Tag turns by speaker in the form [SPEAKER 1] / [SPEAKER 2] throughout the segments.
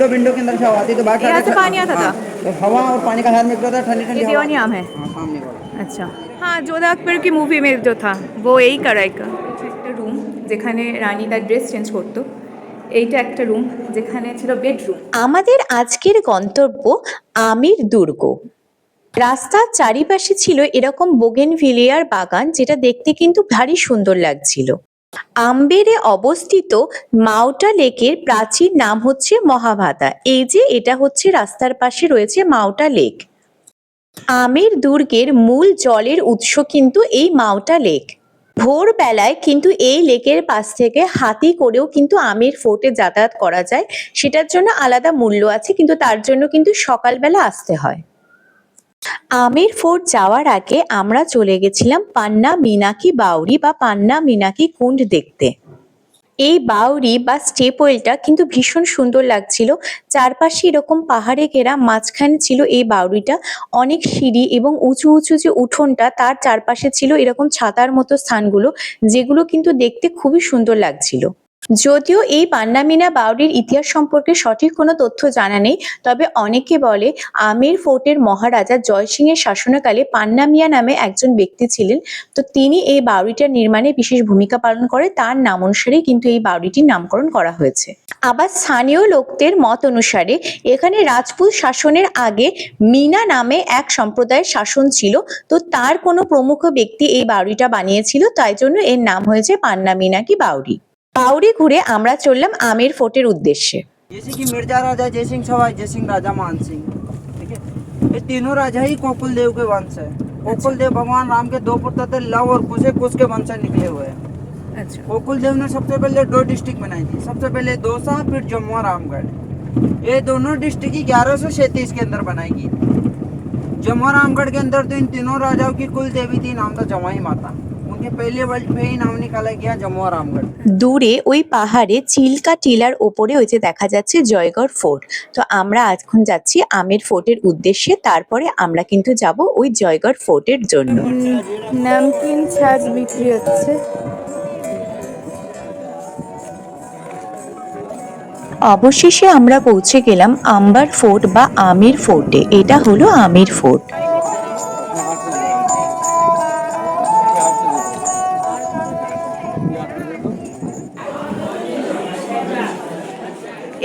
[SPEAKER 1] Window window के अंदर से हवा आती है तो बाहर
[SPEAKER 2] यहाँ
[SPEAKER 1] साइड
[SPEAKER 2] से पानी आता था?
[SPEAKER 1] हाँ, तो हवा और पानी का साथ मिक्स होता है ठंडी ठंडी
[SPEAKER 2] ये
[SPEAKER 1] हवा
[SPEAKER 2] दीवानी आम है
[SPEAKER 1] हाँ सामने वाला
[SPEAKER 2] আচ্ছা হ্যাঁ যোধা আকবর কি মুভি মে जो था वो এই করা একটা রুম যেখানে রানী তার ড্রেস চেঞ্জ করতো এইটা একটা রুম যেখানে ছিল বেডরুম
[SPEAKER 3] আমাদের আজকের গন্তব্য আমির দুর্গ রাস্তার চারিপাশে ছিল এরকম বোগেনভিলিয়ার বাগান যেটা দেখতে কিন্তু ভারী সুন্দর লাগছিল আম্বেরে অবস্থিত মাউটা লেকের প্রাচীন নাম হচ্ছে মহাভাতা। এই যে, এটা হচ্ছে রাস্তার পাশে রয়েছে মাউটা লেক। আমের দুর্গের মূল জলের উৎস কিন্তু এই মাউটা লেক। ভোরবেলায় কিন্তু এই লেকের পাশ থেকে হাতি করেও কিন্তু আমের ফোর্টে যাতায়াত করা যায়। সেটার জন্য আলাদা মূল্য আছে, কিন্তু তার জন্য কিন্তু সকালবেলা আসতে হয়। আমের ফোর্ট যাওয়ার আগে আমরা চলে গেছিলাম পান্না মিনাকি বাউরি বা পান্না মিনাকি কুণ্ড দেখতে। এই বাউরি বা স্টেপওয়েলটা কিন্তু ভীষণ সুন্দর লাগছিল। চারপাশে এরকম পাহাড়ে ঘেরা মাঝখানে ছিল এই বাউরিটা অনেক সিঁড়ি এবং উঁচু উঁচু যে উঠোনটা, তার চারপাশে ছিল এরকম ছাতার মতো স্থানগুলো, যেগুলো কিন্তু দেখতে খুবই সুন্দর লাগছিল। যদিও এই পান্নামিনা বাউরির ইতিহাস সম্পর্কে সঠিক কোনো তথ্য জানা নেই, তবে অনেকে বলে আমির ফোর্টের মহারাজা জয়সিং এর শাসনকালে পান্নামিয়া নামে একজন ব্যক্তি ছিলেন। তো তিনি এই বাউরিটার নির্মাণে বিশেষ ভূমিকা পালন করে, তার নাম অনুসারে কিন্তু এই বাউরিটির নামকরণ করা হয়েছে। আবার স্থানীয় লোকদের মত অনুসারে এখানে রাজপুত শাসনের আগে মিনা নামে এক সম্প্রদায়ের শাসন ছিল, তো তার কোনো প্রমুখ ব্যক্তি এই বাউরিটা বানিয়েছিল, তাই জন্য এর নাম হয়েছে পান্না মিনাকি বাউরি। বাউরি ঘুরে আমরা চললাম আমের ফোর্টের উদ্দেশ্যে
[SPEAKER 1] जैसे कि मिर्जा राजा जय सिंह सवाई जय सिंह राजा मान सिंह ठीक है ये तीनों राजा ही कोकुल देव के वंश है कोकुल देव भगवान राम के दो पुत्र थे लव और कुश है कुश के वंश से निकले हुए हैं
[SPEAKER 2] আচ্ছা
[SPEAKER 1] कोकुल देव ने सबसे पहले दो डिस्ट्रिक्ट बनाई थी सबसे पहले दौसा फिर जम्मू और रामगढ़ ये दोनों डिस्ट्रिक्ट ही ग्यारह सौ सैंतीस के अंदर बनाई गई थी जम्मू और रामगढ़ के अंदर तो इन तीनों राजाओं की कुल देवी थी नाम था जवाई माता
[SPEAKER 3] দূরে ওই পাহাড়ে চিল্কা টিলার ওপরে ওই যে দেখা যাচ্ছে জয়গড় ফোর্ট। তো আমরা এখন যাচ্ছি আমের ফোর্টের উদ্দেশ্যে তারপরে আমরা কিন্তু যাব ওই জয়গড় ফোর্টের জন্য।
[SPEAKER 2] ছাজ বিক্রি হচ্ছে।
[SPEAKER 3] অবশেষে আমরা পৌঁছে গেলাম আম্বার ফোর্ট বা আমির ফোর্টে। এটা হলো আমির ফোর্ট।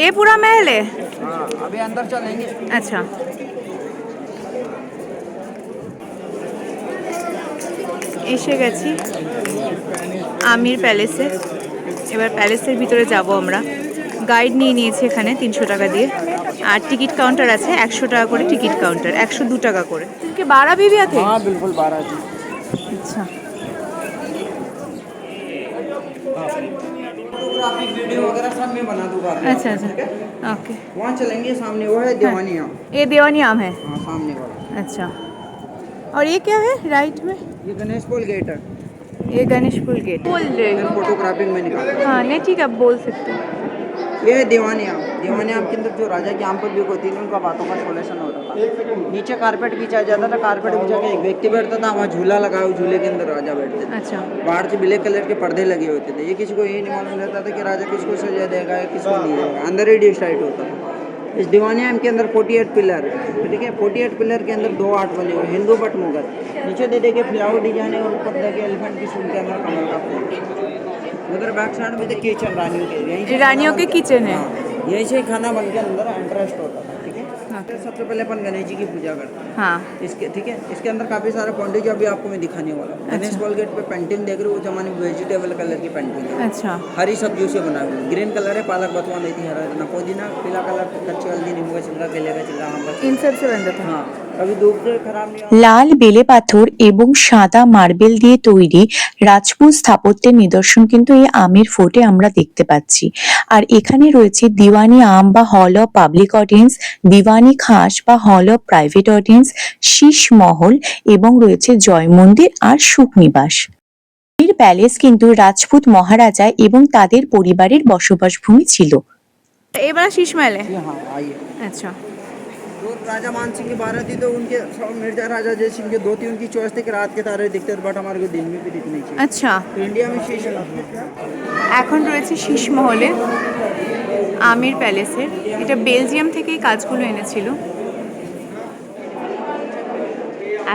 [SPEAKER 2] এ পুরা महल है
[SPEAKER 1] हाँ अभी अंदर चलेंगे
[SPEAKER 2] আচ্ছা এসে গেছি আমির প্যালেসে এবার প্যালেসের ভিতরে যাব আমরা গাইড নিয়ে নিয়েছি এখানে তিনশো টাকা দিয়ে আর টিকিট কাউন্টার আছে একশো টাকা করে টিকিট কাউন্টার একশো দু টাকা করে কে বারা বিবি আছে
[SPEAKER 1] हाँ बिल्कुल बारह जी
[SPEAKER 2] আচ্ছা
[SPEAKER 1] फोटोग्राफी वीडियो वगैरह सब मैं बना दूँगा
[SPEAKER 2] अच्छा अच्छा। ओके।
[SPEAKER 1] वहाँ चलेंगे सामने वो है देवानी आम।
[SPEAKER 2] ये देवानी आम है?
[SPEAKER 1] हाँ सामने वाला।
[SPEAKER 2] अच्छा। और ये क्या है राइट में?
[SPEAKER 1] ये गणेश पुल गेट है।
[SPEAKER 2] ये गणेश पुल गेट। बोल रहे
[SPEAKER 1] फिर फोटोग्राफी में निकाल
[SPEAKER 2] हाँ नहीं ठीक है आप बोल सकते हो।
[SPEAKER 1] ये है दीवानिया दीवानिया के अंदर जो राजा की आम पर भी होती थी उनका बातों का सोल्यूशन होता था। नीचे कारपेट बिछाया जाता था कारपेट बिछा के एक व्यक्ति बैठता था वहाँ झूला लगा हुआ झूले के अंदर राजा बैठते थे।
[SPEAKER 2] अच्छा।
[SPEAKER 1] बाहर से ब्लैक कलर के पर्दे लगे होते थे। ये किसी को ये नहीं मालूम रहता था कि राजा किसको सजा देगा या किसको नहीं देगा। अंदर ही डिसाइड होता था। इस दीवानिया के अंदर 48 पिलर है ठीक है? 48 पिलर के अंदर दो आर्ट बने हुए हिंदू बट मुगल। नीचे दे देखिए फ्लावर डिज़ाइन है और ऊपर देखिए एलिफेंट की के अंदर कमल का फूल। उधर बैक साइड में देखिए किचन रानियों के यहीं
[SPEAKER 2] रानियों के किचन है?
[SPEAKER 1] हाँ, यहीं से खाना बन के अंदर इंटरेस्ट होता था ठीक है?
[SPEAKER 2] हाँ।
[SPEAKER 1] सबसे पहले अपन गणेश जी की पूजा करते हैं।
[SPEAKER 2] हाँ।
[SPEAKER 1] इसके ठीक है? इसके अंदर काफ़ी सारे पॉइंट जो अभी आपको मैं दिखाने वाला हूँ। गणेश बॉल गेट पे पेंटिंग देख रहे हो जमाने में वेजिटेबल कलर की पेंटिंग है।
[SPEAKER 2] अच्छा।
[SPEAKER 1] हरी सब्जियों से बना हुई ग्रीन कलर है पालक बथुआ मेथी हरा धना पुदीना पीला कलर कच्ची हल्दी नींबू का छिलका केले का छिलका
[SPEAKER 2] इन सबसे बनता था।
[SPEAKER 1] हाँ।
[SPEAKER 3] লাল বেলে পাথর এবং সাদা মার্বেল দিয়ে তৈরি রাজপুত স্থাপত্যের নিদর্শন কিন্তু এই আমের ফোর্টে আমরা দেখতে পাচ্ছি। আর এখানে রয়েছে দিওয়ানি আম বা হল অফ পাবলিক অডিয়েন্স দিওয়ানি খাস বা হল অফ প্রাইভেট অডিয়েন্স শীষ মহল এবং রয়েছে জয় মন্দির আর সুখনিবাস এর প্যালেস কিন্তু রাজপুত মহারাজা এবং তাদের পরিবারের বসবাস ভূমি ছিল।
[SPEAKER 1] এবার শীষ মেলে
[SPEAKER 2] হ্যাঁ,
[SPEAKER 1] আচ্ছা। राजा मान सिंह की बारह थी तो उनके सब मिर्जा राजा जय सिंह के दो थी उनकी चॉइस थी कि रात के तारे दिखते थे बट हमारे को दिन में भी दिखनी चाहिए
[SPEAKER 2] আচ্ছা
[SPEAKER 1] तो इंडिया में शीश
[SPEAKER 2] এখন রয়েছে শীষমহলে আমির প্যালেসের এটা বেলজিয়াম থেকেই কাজগুলো এনেছিল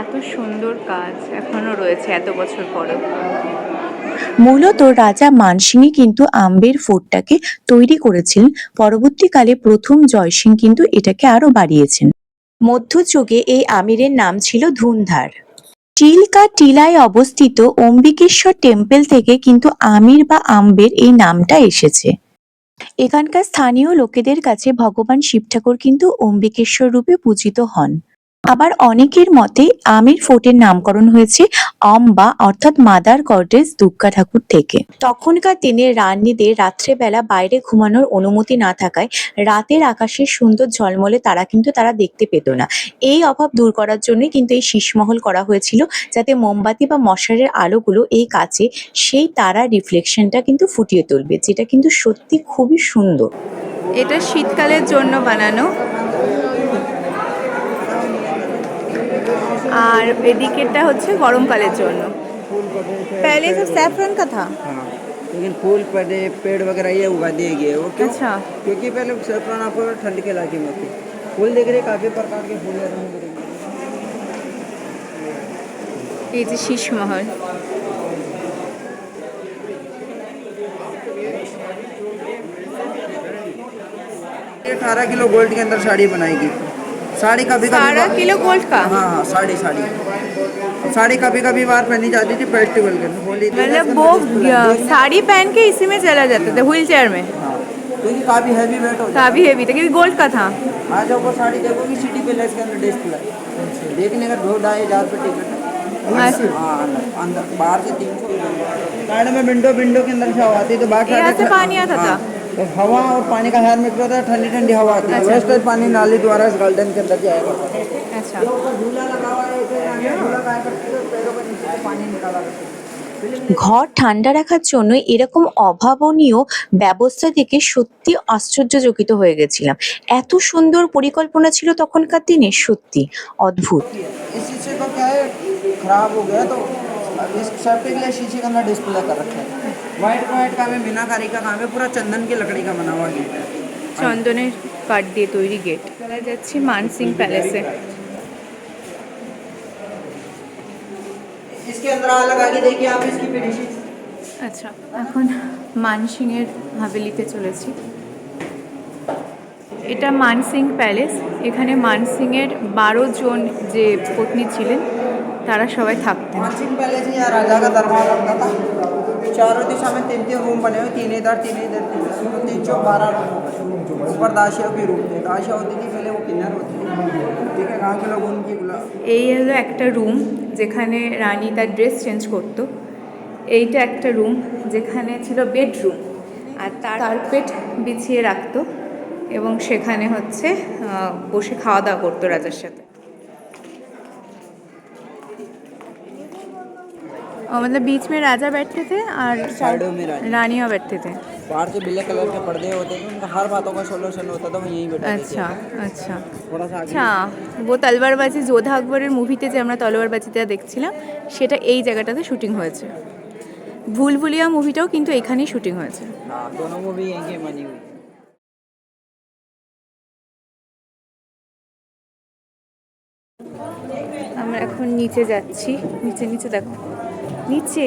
[SPEAKER 2] এত সুন্দর কাজ এখনো রয়েছে এত বছর পরও
[SPEAKER 3] মূলত রাজা মানসিংই কিন্তু আম্বের ফোর্টটাকে তৈরি করেছিলেন। পরবর্তীকালে প্রথম জয়সিং কিন্তু এটাকে আরও বাড়িয়েছেন। মধ্যযুগে এই আমিরের নাম ছিল ধুন্ধার চিল্কা টিলায় অবস্থিত অম্বিকেশ্বর টেম্পল থেকে কিন্তু আমির বা আম্বের এই নামটা এসেছে। এখানকার স্থানীয় লোকেদের কাছে ভগবান শিব ঠাকুর কিন্তু অম্বিকেশ্বর রূপে পূজিত হন। আবার অনেকের মতে আমির ফোর্টের নামকরণ হয়েছে অম্বা অর্থাৎ মাদার গডেস দুর্গা ঠাকুর থেকে। তখনকার দিনে রানীদের রাত্রেবেলা বাইরে ঘুমানোর অনুমতি না থাকায় রাতের আকাশের সুন্দর ঝলমলে তারা কিন্তু তারা দেখতে পেত না। এই অভাব দূর করার জন্যই কিন্তু এই শীষমহল করা হয়েছিল, যাতে মোমবাতি বা মশারের আলোগুলো এই কাছে সেই তারা রিফ্লেকশনটা কিন্তু ফুটিয়ে তুলবে, যেটা কিন্তু সত্যি খুবই সুন্দর।
[SPEAKER 2] এটা শীতকালের জন্য বানানো। আর এদিকেরটা হচ্ছে গরমকালের জন্য पहले सब सैफरन का था
[SPEAKER 1] हाँ लेकिन फूल पौधे पेड़ वगैरह ये उगा दिए गए वो क्यों
[SPEAKER 2] अच्छा
[SPEAKER 1] क्योंकि पहले सैफरन आपको ठंड के इलाके में होते फूल देख रहे काफ़ी प्रकार के फूल है रंग बिरंगे।
[SPEAKER 2] এই যে শীষমহল
[SPEAKER 1] ये अठारह किलो गोल्ड के अंदर साड़ी बनाएगी साड़ी कभी कभी
[SPEAKER 2] किलो गोल्ड का?
[SPEAKER 1] हाँ हाँ साड़ी साड़ी। साड़ी कभी कभी बार पहनी जाती थी फेस्टिवल के होली
[SPEAKER 2] मतलब वो साड़ी पहन के इसी में चला जाता था व्हील चेयर में?
[SPEAKER 1] हाँ क्योंकि काफ़ी हैवी वेट होता
[SPEAKER 2] काफ़ी हेवी था क्योंकि गोल्ड का था।
[SPEAKER 1] आज आपको साड़ी देखोगी सिटी पैलेस के अंदर डिस्प्ले देखने का दो ढाई हज़ार रुपये टिकट है।
[SPEAKER 2] अच्छा।
[SPEAKER 1] हाँ अंदर बाहर से तीन सौ साइड में विंडो विंडो के अंदर से आती तो बाहर
[SPEAKER 2] से पानी आता था?
[SPEAKER 1] तो हवा और पानी का हेयर मिक्स होता है ठंडी ठंडी हवा आती है
[SPEAKER 2] अच्छा।
[SPEAKER 1] वेस्ट पानी नाली द्वारा इस गार्डन के अंदर जाएगा
[SPEAKER 2] अच्छा
[SPEAKER 1] ऊपर झूला लगा हुआ है ऐसे यहाँ झूला गाय करते हैं पैरों के नीचे से पानी निकाला करते हैं
[SPEAKER 3] ঘর ঠান্ডা রাখার জন্য এরকম অভাবনীয় ব্যবস্থা দেখে সত্যি আশ্চর্যচকিত হয়ে গেছিলাম এত সুন্দর পরিকল্পনা ছিল তখনকার দিনে সত্যি অদ্ভুত
[SPEAKER 1] इस शीशे को क्या है खराब हो गया तो अब इस सेफ्टी के लिए शीशे के अंदर डिस्प्ले कर रखे हैं वाइट वाइट काम है मीनाकारी का काम है पूरा चंदन की लकड़ी का बना हुआ गेट है
[SPEAKER 2] চন্দনের কাঠ দিয়ে তৈরি গেট চলে যাচ্ছি মানসিং প্যালেসে
[SPEAKER 1] इसके अंदर अलग आगे देखिए आप इसकी फिनिशिंग
[SPEAKER 2] আচ্ছা এখন মানসিংয়ের হাভেলিতে চলেছি এটা মানসিং প্যালেস এখানে মানসিংয়ের বারো জন যে পত্নী ছিলেন তারা সবাই থাকতেন
[SPEAKER 1] मानसिंह पहले से यहाँ राजा का दरबार लगता था चारों दिशा में तीन तीन रूम बने हुए तीन इधर तीन इधर तीन इधर, तीन चौ बारह रूम ऊपर दाशिया की रूम थे दाशिया होती थी पहले वो किन्नर होती थी ठीक है गाँव के लोग उनकी गुलाब
[SPEAKER 2] এই হলো একটা রুম যেখানে রানী তার ড্রেস চেঞ্জ করতো এইটা একটা রুম যেখানে ছিল বেডরুম আর তার কার্পেট বিছিয়ে রাখতো এবং সেখানে হচ্ছে আহ, বসে খাওয়া দাওয়া করতো রাজার সাথে मतलब बीच में राजा बैठते थे और
[SPEAKER 1] साइडों में राजा
[SPEAKER 2] रानियाँ बैठते थे
[SPEAKER 1] बाहर से ब्लैक कलर के पर्दे होते थे उनका हर बातों का सोल्यूशन होता था वो यहीं बैठा
[SPEAKER 2] अच्छा अच्छा
[SPEAKER 1] थोड़ा सा आगे
[SPEAKER 2] আচ্ছা ও তলবারবাজি যোধা আকবরের মুভিতে যে আমরা তলোয়ারবাজিটা দেখছিলাম সেটা এই জায়গাটাতে শুটিং হয়েছে ভুলভুলিয়া মুভিটাও কিন্তু এখানেই শুটিং হয়েছে
[SPEAKER 1] हाँ दोनों मूवी यहीं की बनी हुई
[SPEAKER 2] আমরা এখন নিচে যাচ্ছি নিচে নিচে দেখো নিচে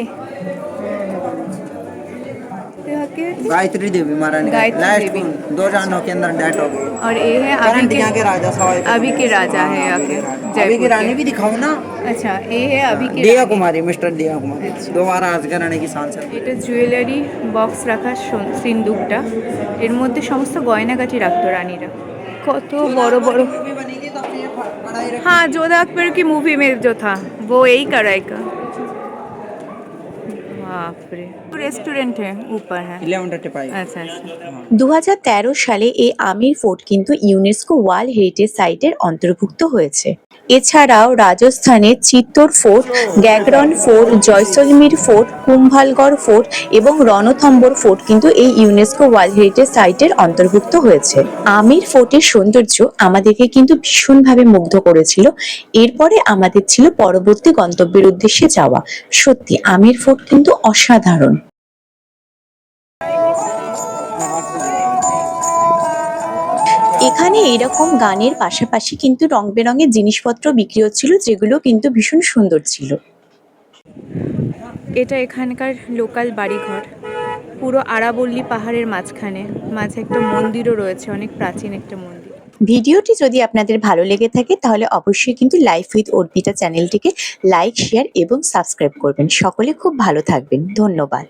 [SPEAKER 2] यहाँ के
[SPEAKER 1] गायत्री देवी महारानी का
[SPEAKER 2] गायत्री
[SPEAKER 1] लास्ट
[SPEAKER 2] देवी।
[SPEAKER 1] दो जानों के अंदर डेथ हो गई
[SPEAKER 2] और ये है अभी
[SPEAKER 1] करंट
[SPEAKER 2] के
[SPEAKER 1] यहाँ के राजा सवाई
[SPEAKER 2] अभी के राजा है यहाँ के
[SPEAKER 1] अभी
[SPEAKER 2] जयपुर
[SPEAKER 1] की रानी
[SPEAKER 2] के
[SPEAKER 1] भी दिखाओ ना
[SPEAKER 2] अच्छा ये है अभी के
[SPEAKER 1] दिया
[SPEAKER 2] रानी।
[SPEAKER 1] कुमारी मिस्टर दिया कुमारी दोबारा आज कराने की सांसद
[SPEAKER 2] এটা জুয়েলারি বক্স রাখার সন- সিন্দুকটা এর মধ্যে সমস্ত গয়নাগাটি রাখতো রানীরা কত বড় বড়
[SPEAKER 1] मूवी बनी थी तब ये पढ़ाई रखी
[SPEAKER 2] हाँ जोधा अकबर की मूवी में जो था वो यही कराई বাপরে। तो रेस्टोरेंट है ऊपर है
[SPEAKER 1] इलेवन थर्टी फाइव
[SPEAKER 2] अच्छा अच्छा
[SPEAKER 3] দু সালে এই আমির ফোর্ট কিন্তু ইউনেস্কো ওয়ার্ল্ড হেরিটেজ সাইটের অন্তর্ভুক্ত হয়েছে এছাড়াও রাজস্থানের Chittor fort Gagron fort Jaisalmer fort Kumbhalgarh fort এবং রণথম্বর ফোর্ট কিন্তু এই ইউনেস্কো ওয়ার্ল্ড হেরিটেজ সাইটের অন্তর্ভুক্ত হয়েছে আমির ফোর্টের সৌন্দর্য আমাদেরকে কিন্তু ভীষণভাবে মুগ্ধ করেছিল এরপরে আমাদের ছিল পরবর্তী গন্তব্যের উদ্দেশ্যে যাওয়া সত্যি আমির ফোর্ট কিন্তু অসাধারণ এখানে এরকম গানের পাশাপাশি কিন্তু রং বেরঙের জিনিসপত্র বিক্রি হচ্ছিল যেগুলো কিন্তু ভীষণ সুন্দর ছিল।
[SPEAKER 2] এটা এখানকার লোকাল বাড়িঘর। পুরো আরাবল্লী পাহাড়ের মাঝখানে। মাঝে একটা মন্দিরও রয়েছে অনেক প্রাচীন একটা মন্দির।
[SPEAKER 3] ভিডিওটি যদি আপনাদের ভালো লেগে থাকে তাহলে অবশ্যই কিন্তু লাইফ উইথ অর্পিতা চ্যানেলটিকে লাইক শেয়ার এবং সাবস্ক্রাইব করবেন। সকলে খুব ভালো থাকবেন। ধন্যবাদ।